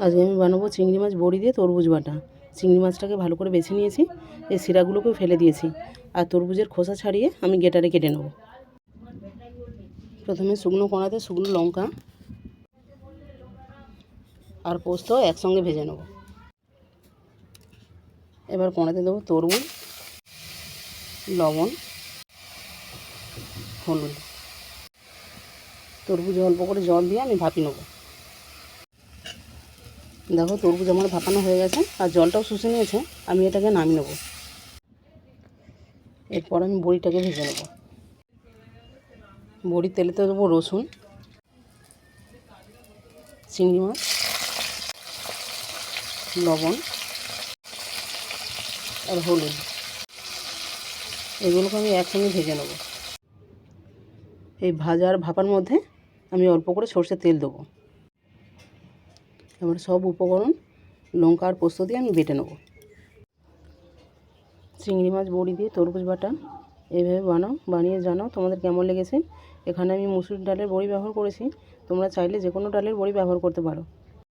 আজকে আমি বানাবো চিংড়ি মাছ বড়ি দিয়ে তরমুজ বাটা। চিংড়ি মাছটাকে ভালো করে বেছে নিয়েছি, এই শিরাগুলোকেও ফেলে দিয়েছি। আর তরমুজের খোসা ছাড়িয়ে আমি গেটারে কেটে নেব। প্রথমে শুকনো কড়াতে শুকনো লঙ্কা আর পোস্ত একসঙ্গে ভেজে নেব। এবার কড়াতে দেবো তরমুজ, লবণ, হলুদ। তরমুজে অল্প করে জল দিয়ে আমি ভাপি নেব। দেখো তরমুজ আমার ভাপানো হয়ে গেছে, আর জলটাও শুষে নিয়েছে, আমি এটাকে নামিয়ে নেব। এরপর আমি বড়িটাকে ভেজে নেব। বড়ির তেলেতে দেবো রসুন, চিংড়ি মাছ, লবণ, আর হলুদ। এগুলোকে আমি একসঙ্গে ভেজে নেব। এই ভাজা আর ভাপার মধ্যে আমি অল্প করে সর্ষের তেল দেবো। এবার সব উপকরণ লঙ্কার পোস্ত দিয়ে আমি বেটে নেব। চিংড়ি মাছ, বড়ি দিয়ে তরমুজ বাটা, এভাবে বানাও, বানিয়ে জানাও তোমাদের কেমন লেগেছে। এখানে আমি মুসুর ডালের বড়ি ব্যবহার করেছি, তোমরা চাইলে যে কোনো ডালের বড়ি ব্যবহার করতে পারো।